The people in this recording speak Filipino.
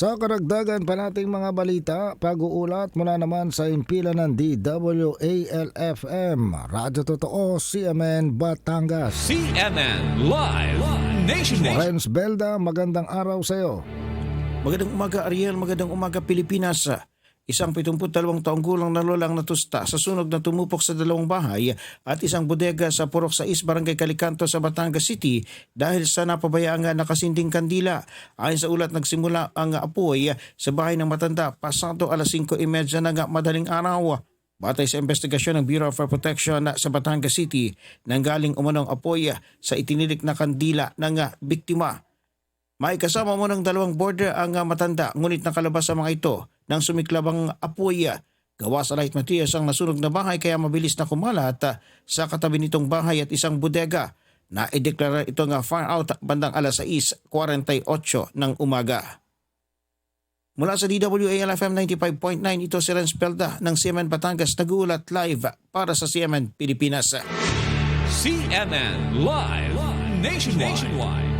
Sa karagdagan pa nating mga balita, pag-uulat mula naman sa impila ng DWALFM, Radyo Totoo, CMN Batangas. CNN Live Nationwide. Renz Belda, magandang araw sa iyo. Magandang umaga Ariel, magandang umaga Pilipinas. Isang 72 taong gulang na lolang natusta sa sunog na tumupok sa dalawang bahay at isang bodega sa Purok sa East Barangay Calicanto sa Batangas City dahil sa napabayaan nga nakasinding kandila. Ayon sa ulat nagsimula ang apoy sa bahay ng matanda pasado alas 5.30 na nga madaling araw. Batay sa investigasyon ng Bureau of Fire Protection sa Batangas City, nanggaling umanong apoy sa itinilik na kandila ng biktima. May kasama mo ng dalawang border ang ah, matanda ngunit nakalabas sa mga ito nang sumiklab ang apoy. Gawa sa light materials ang nasunog na bahay kaya mabilis na kumalat ah, sa katabi nitong bahay at isang bodega. Na-ideklara ito nga fire out bandang alas 6.48 ng umaga. Mula sa DWALFM 95.9, ito si Renz Pelda ng CMN Batangas nag-uulat live para sa CMN Pilipinas. CNN Live Nationwide.